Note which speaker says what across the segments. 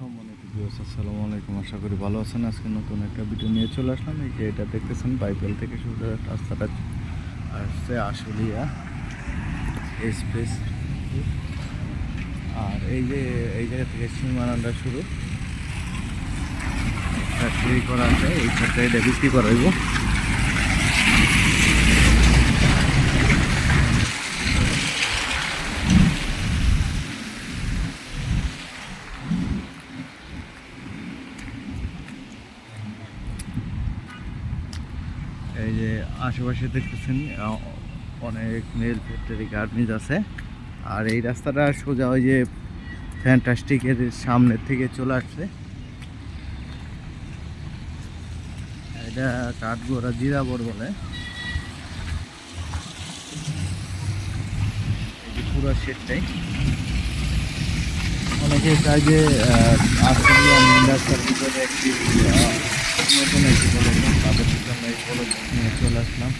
Speaker 1: সম্মানিত ভিউয়ার্স আসসালামু আলাইকুম। আশা করি ভালো আছেন। আজকে নতুন একটা ভিডিও নিয়ে চলে আসলাম। এই যে এটা দেখতেছেন, বাইবেল থেকে শুরু রাস্তাটা আসছে আশুলিয়া এক্সপ্রেস আর এই যে, এই জায়গা থেকে সীমানাটা শুরু। ফ্যাক্টরি করা আছে। এই ফ্যাক্টরিটা বিক্রি করা হইব। এই যে আশেপাশে দেখতেছেন অনেক মেল ফ্যাক্টরি গার্মেন্টস আছে। আর এই রাস্তাটা সোজা ওই যে ফ্যান্টাস্টিকের সামনের থেকে চলে আসছে। এটা কাঠগোড়া জিরাবর বলে। পুরো সেটটাই অনেকে চায় যে ইন্ডাস্ট্রির ভিতরে একটি নতুন একটি কলেজ তাদের জন্য এই কলেজ নিয়ে চলে আসলাম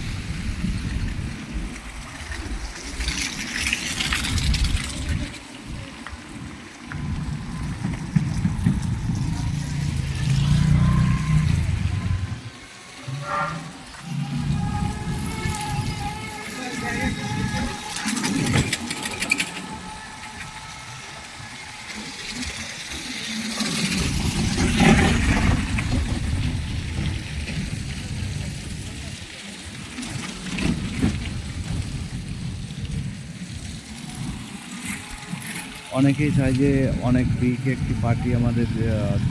Speaker 1: অনেকেই চায় যে অনেক বিগ একটি পার্টি আমাদের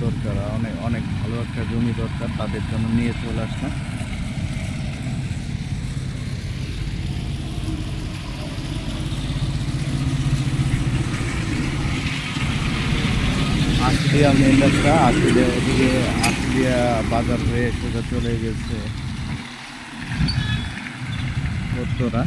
Speaker 1: দরকার। অনেক অনেক ভালো একটা জমি দরকার, তাদের জন্য নিয়ে চলে আসলাম। আশুলিয়া মেন রাস্তা, আশুলিয়া এদিকে আশুলিয়া বাজার হয়ে সোজা চলে গেছে। উত্তরা।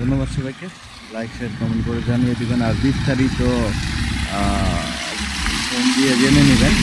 Speaker 1: ধন্যবাদ সবাইকে। লাইক শেয়ার কমেন্ট করে জানিয়ে দেবেন। আর বিস্তারিত ফোন দিয়ে জেনে নেবেন।